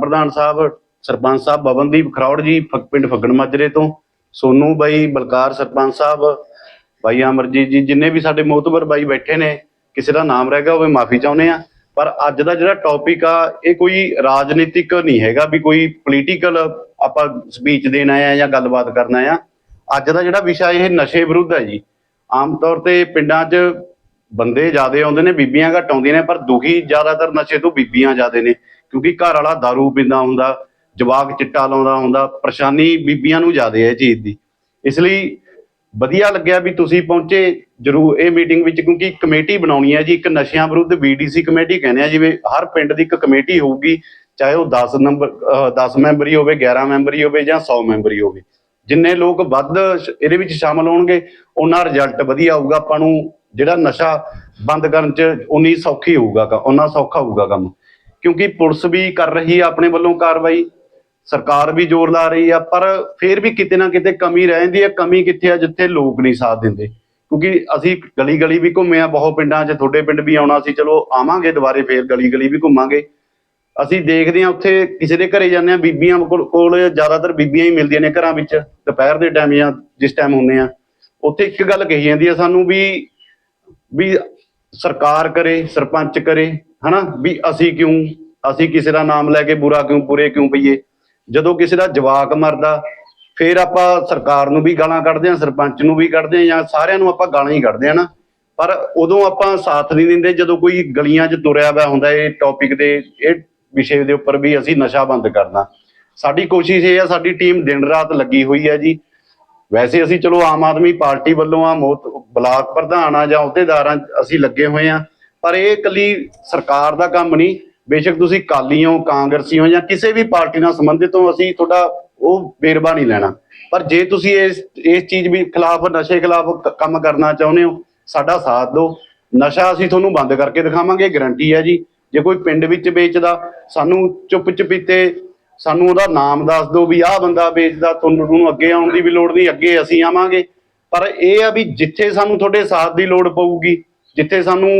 ਪ੍ਰਧਾਨ ਸਾਹਿਬ, ਸਰਪੰਚ ਸਾਹਿਬ ਬਵਨਦੀਪ ਖਰੌੜ ਜੀ ਪਿੰਡ ਫੱਗਣ ਮਾਜਰੇ ਤੋਂ, ਸੋਨੂ ਬਾਈ, ਬਲਕਾਰ ਸਰਪੰਚ ਸਾਹਿਬ, ਬਾਈ ਅਮਰਜੀਤ ਜੀ, ਜਿੰਨੇ ਵੀ ਸਾਡੇ ਮੋਤਬਰ ਬਾਈ ਬੈਠੇ ਨੇ, ਕਿਸੇ ਦਾ ਨਾਮ ਰਹਿ ਗਿਆ ਹੋਵੇ ਮਾਫੀ ਚਾਹੁੰਦੇ ਆ ਪਰ ਅੱਜ ਦਾ ਜਿਹੜਾ ਟੌਪਿਕ ਆ, ਇਹ ਕੋਈ ਰਾਜਨੀਤਿਕ ਨਹੀਂ ਹੈਗਾ ਵੀ ਕੋਈ ਪੋਲੀਟੀਕਲ ਆਪਾਂ ਸਪੀਚ ਦੇਣਾ ਆ ਜਾਂ ਗੱਲਬਾਤ ਕਰਨਾ ਆ ਅੱਜ ਦਾ ਜਿਹੜਾ ਵਿਸ਼ਾ ਇਹ ਨਸ਼ੇ ਵਿਰੁੱਧ ਹੈ ਜੀ, ਆਮ ਤੌਰ ਤੇ ਪਿੰਡਾਂ 'ਚ ਬੰਦੇ ਜ਼ਿਆਦੇ ਆਉਂਦੇ ਨੇ, ਬੀਬੀਆਂ ਘੱਟ ਆਉਂਦੀਆਂ ਨੇ, ਪਰ ਦੁਖੀ ਜ਼ਿਆਦਾਤਰ ਨਸ਼ੇ ਤੋਂ ਬੀਬੀਆਂ ਜ਼ਿਆਦੇ ਨੇ, ਕਿਉਂਕਿ ਘਰ ਵਾਲਾ दारू ਪੀਂਦਾ ਹੁੰਦਾ, ਜਵਾਕ ਚਿੱਟਾ ਲਾਉਂਦਾ ਹੁੰਦਾ, ਪਰੇਸ਼ਾਨੀ ਬੀਬੀਆਂ ਨੂੰ ਜ਼ਿਆਦੇ ਹੈ ਚੀਜ਼ ਦੀ। ਇਸ ਲਈ ਵਧੀਆ ਲੱਗਿਆ ਵੀ ਤੁਸੀਂ ਪਹੁੰਚੇ, ਜਰੂਰ ਇਹ ਮੀਟਿੰਗ ਵਿੱਚ, ਕਿਉਂਕਿ ਕਮੇਟੀ ਬਣਾਉਣੀ ਹੈ ਜੀ, ਇੱਕ ਨਸ਼ਿਆਂ ਵਿਰੁੱਧ ਬੀਡੀਸੀ ਕਮੇਟੀ ਕਹਿੰਦੇ ਆ, ਜਿਵੇਂ ਹਰ ਪਿੰਡ ਦੀ ਇੱਕ ਕਮੇਟੀ ਹੋਊਗੀ, ਚਾਹੇ ਉਹ 10 ਨੰਬਰ, ਅਹ 10 ਮੈਂਬਰੀ ਹੋਵੇ 11 ਮੈਂਬਰੀ ਹੋਵੇ ਜਾਂ 100 ਮੈਂਬਰੀ ਹੋਵੇ। ਜਿੰਨੇ ਲੋਕ ਵੱਧ ਇਹਦੇ ਵਿੱਚ ਸ਼ਾਮਲ ਹੋਣਗੇ, ਉਹਨਾਂ ਰਿਜ਼ਲਟ ਵਧੀਆ ਆਊਗਾ, ਆਪਾਂ ਨੂੰ ਜਿਹੜਾ ਨਸ਼ਾ ਬੰਦ ਕਰਨ ਚ ਉਨੀ ਸੌਖੀ ਹੋਊਗਾ ਕ- ਉਹਨਾਂ ਸੌਖਾ ਹੋਊਗਾ ਕੰਮ। ਕਿਉਂਕਿ ਪੁਲਿਸ ਵੀ ਕਰ ਰਹੀ ਹੈ ਆਪਣੇ ਵੱਲੋਂ ਕਾਰਵਾਈ, ਸਰਕਾਰ ਵੀ ਜ਼ੋਰ ਲਾ ਰਹੀ ਆ, ਪਰ ਫਿਰ ਵੀ ਕਿਤੇ ਨਾ ਕਿਤੇ ਕਮੀ ਰਹਿ ਜਾਂਦੀ ਹੈ ਕਮੀ ਕਿੱਥੇ ਆ ਜਿੱਥੇ ਲੋਕ ਨਹੀਂ ਸਾਥ ਦਿੰਦੇ। ਕਿਉਂਕਿ ਅਸੀਂ ਗਲੀ ਗਲੀ ਵੀ ਘੁੰਮੇ ਆ, ਬਹੁਤ ਪਿੰਡਾਂ 'ਚ, ਤੁਹਾਡੇ ਪਿੰਡ ਵੀ ਆਉਣਾ ਸੀ, ਚਲੋ ਆਵਾਂਗੇ ਦੁਬਾਰੇ ਫੇਰ ਗਲੀ ਗਲੀ ਵੀ ਘੁੰਮਾਂਗੇ। ਅਸੀਂ ਦੇਖਦੇ ਹਾਂ ਉੱਥੇ ਕਿਸੇ ਦੇ ਘਰੇ ਜਾਂਦੇ ਆ, ਬੀਬੀਆਂ ਕੋਲ ਕੋਲ ਜ਼ਿਆਦਾਤਰ ਬੀਬੀਆਂ ਹੀ ਮਿਲਦੀਆਂ ਨੇ ਘਰਾਂ ਵਿੱਚ, ਦੁਪਹਿਰ ਦੇ ਟਾਈਮ ਜਾਂ ਜਿਸ ਟਾਈਮ ਹੁੰਦੇ ਆ। ਉੱਥੇ ਇੱਕ ਗੱਲ ਕਹੀ ਜਾਂਦੀ ਆ ਸਾਨੂੰ ਵੀ ਵੀ ਸਰਕਾਰ ਕਰੇ, ਸਰਪੰਚ ਕਰੇ, ਹਨਾ? ਵੀ ਅਸੀਂ ਕਿਉਂ, ਅਸੀਂ ਕਿਸੇ ਦਾ ਨਾਮ ਲੈ ਕੇ ਬੁਰਾ ਕਿਉਂ, ਬੁਰੇ ਕਿਉਂ ਪਈਏ? ਜਦੋਂ ਕਿਸੇ ਦਾ ਜਵਾਕ ਮਰਦਾ, ਫਿਰ ਆਪਾਂ ਸਰਕਾਰ ਨੂੰ ਵੀ ਗਾਲਾਂ ਕੱਢਦੇ ਆ ਸਰਪੰਚ ਨੂੰ ਵੀ ਕੱਢਦੇ ਆ ਜਾਂ ਸਾਰਿਆਂ ਨੂੰ ਆਪਾਂ ਗਾਲਾਂ ਹੀ ਕੱਢਦੇ ਆ ਨਾ। ਪਰ ਉਦੋਂ ਆਪਾਂ ਸਾਥ ਨਹੀਂ ਦਿੰਦੇ, ਜਦੋਂ ਕੋਈ ਗਲੀਆਂ 'ਚ ਤੁਰਿਆ ਹੋਇਆ ਹੁੰਦਾ, ਇਹ ਟੌਪਿਕ ਦੇ, ਇਹ ਵਿਸ਼ੇ ਦੇ ਉੱਪਰ ਵੀ ਅਸੀਂ ਨਸ਼ਾ ਬੰਦ ਕਰਨਾ। ਸਾਡੀ ਕੋਸ਼ਿਸ਼ ਇਹ ਆ, ਸਾਡੀ ਟੀਮ ਦਿਨ ਰਾਤ ਲੱਗੀ ਹੋਈ ਹੈ ਜੀ। ਵੈਸੇ ਅਸੀਂ ਚਲੋ ਆਮ ਆਦਮੀ ਪਾਰਟੀ ਵੱਲੋਂ ਆ, ਮੋਤ ਬਲਾਕ ਪ੍ਰਧਾਨ ਆ ਜਾਂ ਅਹੁਦੇਦਾਰਾਂ ਅਸੀਂ ਲੱਗੇ ਹੋਏ ਆ, ਪਰ ਇਹ ਇਕੱਲੀ ਸਰਕਾਰ ਦਾ ਕੰਮ ਨਹੀਂ। ਬੇਸ਼ੱਕ ਤੁਸੀਂ ਕਾਲੀ ਹੋ, ਕਾਂਗਰਸੀ ਹੋ ਜਾਂ ਕਿਸੇ ਵੀ ਪਾਰਟੀ ਨਾਲ ਸੰਬੰਧਿਤ ਹੋ, ਅਸੀਂ ਤੁਹਾਡਾ ਉਹ ਵੇਰਵਾ ਨਹੀਂ ਲੈਣਾ। ਪਰ ਜੇ ਤੁਸੀਂ ਇਸ ਇਸ ਚੀਜ਼ ਵੀ ਖਿਲਾਫ, ਨਸ਼ੇ ਖਿਲਾਫ ਕੰਮ ਕਰਨਾ ਚਾਹੁੰਦੇ ਹੋ, ਸਾਡਾ ਸਾਥ ਦਿਓ। ਨਸ਼ਾ ਅਸੀਂ ਤੁਹਾਨੂੰ ਬੰਦ ਕਰਕੇ ਦਿਖਾਵਾਂਗੇ, ਗਰੰਟੀ ਹੈ ਜੀ। ਜੇ ਕੋਈ ਪਿੰਡ ਵਿੱਚ ਵੇਚਦਾ, ਸਾਨੂੰ ਚੁੱਪ ਚੁਪੀਤੇ ਸਾਨੂੰ ਉਹਦਾ ਨਾਮ ਦੱਸ ਦਿਓ ਵੀ ਆਹ ਬੰਦਾ ਵੇਚਦਾ, ਤੁਹਾਨੂੰ ਅੱਗੇ ਆਉਣ ਦੀ ਵੀ ਲੋੜ ਨਹੀਂ, ਅੱਗੇ ਅਸੀਂ ਆਵਾਂਗੇ। ਪਰ ਇਹ ਆ ਵੀ ਜਿੱਥੇ ਸਾਨੂੰ ਤੁਹਾਡੇ ਸਾਥ ਦੀ ਲੋੜ ਪਊਗੀ, ਜਿੱਥੇ ਸਾਨੂੰ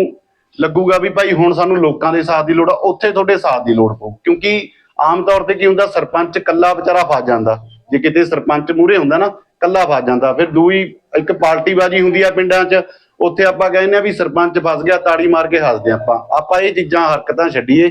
ਲੱਗੂਗਾ ਵੀ ਭਾਈ ਹੁਣ ਸਾਨੂੰ ਲੋਕਾਂ ਦੇ ਸਾਥ ਦੀ ਲੋੜ ਆ, ਉੱਥੇ ਤੁਹਾਡੇ ਸਾਥ ਦੀ ਲੋੜ ਪਊ। ਕਿਉਂਕਿ ਆਮ ਤੌਰ ਤੇ ਕੀ ਹੁੰਦਾ, ਸਰਪੰਚ ਕੱਲਾ ਵਿਚਾਰਾ ਫਸ ਜਾਂਦਾ। ਜੇ ਕਿਤੇ ਸਰਪੰਚ ਮੂਹਰੇ ਹੁੰਦਾ ਨਾ ਕੱਲਾ ਫਸ ਜਾਂਦਾ। ਫਿਰ ਦੂਈ ਇੱਕ ਪਾਰਟੀਬਾਜ਼ੀ ਹੁੰਦੀ ਆ ਪਿੰਡਾਂ 'ਚ, ਉੱਥੇ ਆਪਾਂ ਕਹਿੰਦੇ ਆ ਵੀ ਸਰਪੰਚ ਫਸ ਗਿਆ, ਤਾੜੀ ਮਾਰ ਕੇ ਹੱਸਦੇ ਆਪਾਂ। ਆਪਾਂ ਇਹ ਚੀਜ਼ਾਂ, ਹਰਕਤਾਂ ਛੱਡੀਏ।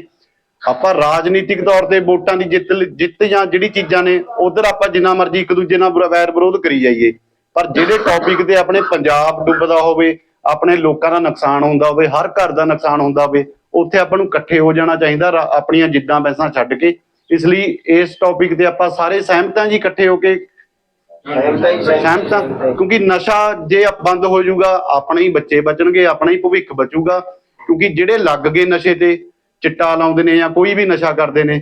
ਆਪਾਂ ਰਾਜਨੀਤਿਕ ਤੌਰ ਤੇ ਵੋਟਾਂ ਦੀ ਜਿੱਤ ਜਿੱਤ ਜਾਂ ਜਿਹੜੀ ਚੀਜ਼ਾਂ ਨੇ, ਉਧਰ ਆਪਾਂ ਜਿੰਨਾ ਮਰਜ਼ੀ ਇੱਕ ਦੂਜੇ ਨਾਲ ਵੈਰ ਵਿਰੋਧ ਕਰੀ ਜਾਈਏ। ਪਰ ਜਿਹੜੇ ਟੌਪਿਕ ਤੇ ਆਪਣੇ ਪੰਜਾਬ ਡੁੱਬਦਾ ਹੋਵੇ, ਆਪਣੇ ਲੋਕਾਂ ਦਾ ਨੁਕਸਾਨ ਹੁੰਦਾ ਹੋਵੇ, ਹਰ ਘਰ ਦਾ ਨੁਕਸਾਨ ਹੁੰਦਾ ਹੋਵੇ, ਉੱਥੇ ਆਪਾਂ ਨੂੰ ਇਕੱਠੇ ਹੋ ਜਾਣਾ ਚਾਹੀਦਾ ਆਪਣੀਆਂ ਜਿੱਦਾਂ ਬੈਸਾਂ ਛੱਡ ਕੇ। ਇਸ ਲਈ ਇਸ ਟੌਪਿਕ ਤੇ ਆਪਾਂ ਸਾਰੇ ਸਹਿਮਤ ਹਾਂ ਜੀ ਇਕੱਠੇ ਹੋ ਕੇ ਸਹਿਮਤਾਂ, ਕਿਉਂਕਿ ਨਸ਼ਾ ਜੇ ਬੰਦ ਹੋ ਜਾਊਗਾ, ਆਪਣੇ ਹੀ ਬੱਚੇ ਬਚਣਗੇ, ਆਪਣਾ ਹੀ ਭਵਿੱਖ ਬਚੂਗਾ। ਕਿਉਂਕਿ ਜਿਹੜੇ ਲੱਗ ਗਏ ਨਸ਼ੇ ਤੇ ਚਿੱਟਾ ਲਾਉਂਦੇ ਨੇ ਜਾਂ ਕੋਈ ਵੀ ਨਸ਼ਾ ਕਰਦੇ ਨੇ,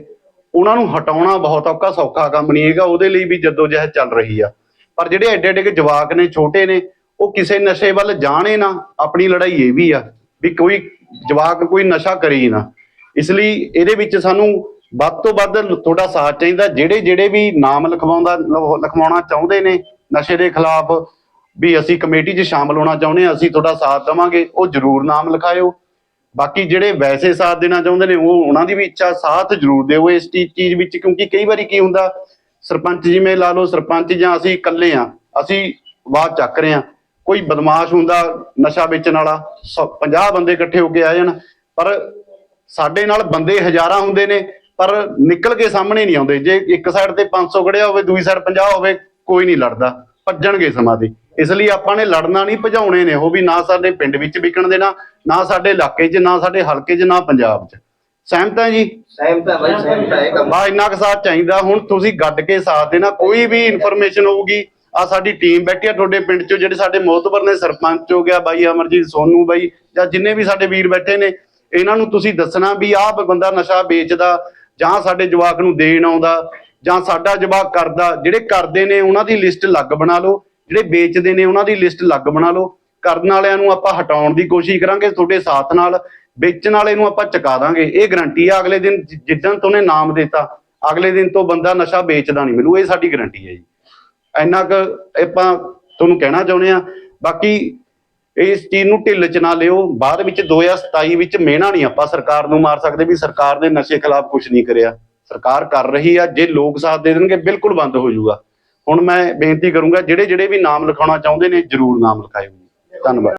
ਉਹਨਾਂ ਨੂੰ ਹਟਾਉਣਾ ਬਹੁਤ ਔਖਾ, ਸੌਖਾ ਕੰਮ ਨਹੀਂ ਹੈਗਾ, ਉਹਦੇ ਲਈ ਵੀ ਜੱਦੋ ਜਹਿਦ ਚੱਲ ਰਹੀ ਆ। ਪਰ ਜਿਹੜੇ ਐਡੇ ਐਡੇ ਜਵਾਕ ਨੇ, ਛੋਟੇ ਨੇ, ਉਹ ਕਿਸੇ ਨਸ਼ੇ ਵੱਲ ਜਾਣੇ ਨਾ, ਆਪਣੀ ਲੜਾਈ ਇਹ ਵੀ ਆ ਵੀ ਕੋਈ ਜਵਾਕ ਕੋਈ ਨਸ਼ਾ ਕਰੇ ਨਾ। ਇਸ ਲਈ ਇਹਦੇ ਵਿੱਚ ਸਾਨੂੰ ਵੱਧ ਤੋਂ ਵੱਧ ਤੁਹਾਡਾ ਸਾਥ ਚਾਹੀਦਾ ਜਿਹੜੇ ਜਿਹੜੇ ਵੀ ਨਾਮ ਲਿਖਵਾਉਂਦਾ ਲਿਖਵਾਉਣਾ ਚਾਹੁੰਦੇ ਨੇ ਨਸ਼ੇ ਦੇ ਖਿਲਾਫ, ਵੀ ਅਸੀਂ ਕਮੇਟੀ 'ਚ ਸ਼ਾਮਲ ਹੋਣਾ ਚਾਹੁੰਦੇ ਹਾਂ, ਅਸੀਂ ਤੁਹਾਡਾ ਸਾਥ ਦੇਵਾਂਗੇ, ਉਹ ਜ਼ਰੂਰ ਨਾਮ ਲਿਖਾਇਓ। ਬਾਕੀ ਜਿਹੜੇ ਵੈਸੇ ਸਾਥ ਦੇਣਾ ਚਾਹੁੰਦੇ ਨੇ, ਉਹ ਉਹਨਾਂ ਦੀ ਵੀ ਇੱਛਾ, ਸਾਥ ਜ਼ਰੂਰ ਦਿਓ ਇਸ ਚੀਜ਼ ਵਿੱਚ, ਕਿਉਂਕਿ ਕਈ ਵਾਰੀ ਕੀ ਹੁੰਦਾ, ਸਰਪੰਚ ਜਿਵੇਂ ਲਾ ਲਓ, ਸਰਪੰਚ ਜਾਂ ਅਸੀਂ ਇਕੱਲੇ ਆ ਅਸੀਂ ਬਾਤ ਚੱਕ ਰਹੇ ਆ ਕੋਈ ਬਦਮਾਸ਼ ਹੁੰਦਾ ਨਸ਼ਾ ਵੇਚਣ ਵਾਲਾ 50 ਬੰਦੇ ਇਕੱਠੇ ਹੋ ਕੇ ਆ ਜਾਣ, ਪਰ ਸਾਡੇ ਨਾਲ ਬੰਦੇ ਹਜ਼ਾਰਾਂ ਹੁੰਦੇ ਨੇ, ਪਰ ਨਿਕਲ ਕੇ ਸਾਹਮਣੇ ਨਹੀਂ ਆਉਂਦੇ, ਜੇ ਇੱਕ ਸਾਈਡ ਤੇ 500 ਖੜਿਆ ਹੋਵੇ, ਦੂਜੀ ਸਾਈਡ 50 ਹੋਵੇ, ਕੋਈ ਨਹੀਂ ਲੜਦਾ, ਭੱਜਣਗੇ ਸਮਾਂ ਦੇ। ਇਸ ਲਈ ਆਪਾਂ ਨੇ ਲੜਨਾ ਨਹੀਂ ਭਜਾਉਣੇ ਨੇ ਉਹ ਵੀ ਨਾ ਸਾਡੇ ਪਿੰਡ ਵਿੱਚ ਵਿਕਣ ਦੇਣਾ ਨਾ ਸਾਡੇ ਇਲਾਕੇ 'ਚ ਨਾ ਸਾਡੇ ਹਲਕੇ 'ਚ ਨਾ ਪੰਜਾਬ 'ਚ। ਸਹਿਮਤ ਹੈ ਜੀ? ਸਹਿਮਤ ਹੈ ਬਾਈ ਸਹਿਮਤ ਹੈ ਬਾ ਇੰਨਾ ਕੁ ਸਾਥ ਚਾਹੀਦਾ। ਹੁਣ ਤੁਸੀਂ ਗੱਡ ਕੇ ਸਾਥ ਦੇਣਾ ਕੋਈ ਵੀ ਇਨਫੋਰਮੇਸ਼ਨ ਹੋਊਗੀ ਆ ਸਾਡੀ ਟੀਮ ਬੈਠੀ ਆ ਤੁਹਾਡੇ ਪਿੰਡ ਚੋਂ ਜਿਹੜੇ ਸਾਡੇ ਮੋਹਤਬਰ ਨੇ ਸਰਪੰਚ ਹੋ ਗਿਆ ਬਾਈ ਅਮਰਜੀਤ ਸੋਨੂ ਬਾਈ ਜਾਂ ਜਿੰਨੇ ਵੀ ਸਾਡੇ ਵੀਰ ਬੈਠੇ ਨੇ ਇਹਨਾਂ ਨੂੰ ਤੁਸੀਂ ਦੱਸਣਾ ਵੀ ਆਹ ਬੰਦਾ ਨਸ਼ਾ ਵੇਚਦਾ ਜਾਂ ਸਾਡੇ ਜਵਾਕ ਨੂੰ ਦੇਣ ਆਉਂਦਾ ਜਾਂ ਸਾਡਾ ਜਵਾਕ ਕਰਦਾ ਜਿਹੜੇ ਕਰਦੇ ਨੇ ਉਹਨਾਂ ਦੀ ਲਿਸਟ ਅਲੱਗ ਬਣਾ ਲਓ। ਜਿਹੜੇ ਵੇਚਦੇ ਨੇ ਉਹਨਾਂ ਦੀ ਲਿਸਟ ਅਲੱਗ ਬਣਾ ਲਓ। ਕਰਨ ਵਾਲਿਆਂ ਨੂੰ ਆਪਾਂ ਹਟਾਉਣ ਦੀ ਕੋਸ਼ਿਸ਼ ਕਰਾਂਗੇ, ਤੁਹਾਡੇ ਸਾਥ ਨਾਲ। ਵੇਚਣ ਵਾਲੇ ਨੂੰ ਆਪਾਂ ਚੁਕਾ ਦਾਂਗੇ। ਇਹ ਗਰੰਟੀ ਆ, ਅਗਲੇ ਦਿਨ ਜਿੱਦਣ ਤੋਂ ਨੇ ਨਾਮ ਦਿੱਤਾ, ਅਗਲੇ ਦਿਨ ਤੋਂ ਬੰਦਾ ਨਸ਼ਾ ਵੇਚਦਾ ਨਹੀਂ। ਮਿਲੂ ਇਹ ਸਾਡੀ ਗਰੰਟੀ ਹੈ ਜੀ। ਇੰਨਾ ਕੁ ਆਪਾਂ ਤੁਹਾਨੂੰ ਕਹਿਣਾ ਚਾਹੁੰਦੇ ਆ ਬਾਕੀ ਇਸ ਚੀਜ਼ ਨੂੰ ਢਿੱਲ ਚ ਨਾ ਲਿਓ। ਬਾਅਦ ਵਿੱਚ 2027 ਵਿੱਚ ਮਿਹਣਾ ਨਹੀਂ ਆਪਾਂ ਸਰਕਾਰ ਨੂੰ ਮਾਰ ਸਕਦੇ ਵੀ ਸਰਕਾਰ ਨੇ ਨਸ਼ੇ ਖਿਲਾਫ ਕੁਝ ਨਹੀਂ ਕਰਿਆ। ਸਰਕਾਰ ਕਰ ਰਹੀ ਆ। ਜੇ ਲੋਕ ਸਾਥ ਦੇ ਦੇਣਗੇ, ਬਿਲਕੁਲ ਬੰਦ ਹੋ ਜਾਊਗਾ। ਹੁਣ ਮੈਂ ਬੇਨਤੀ ਕਰੂੰਗਾ ਜਿਹੜੇ ਜਿਹੜੇ ਵੀ ਨਾਮ ਲਿਖਾਉਣਾ ਚਾਹੁੰਦੇ ਨੇ, ਜਰੂਰ ਨਾਮ ਲਿਖਾਇਓ ਧੰਨਵਾਦ।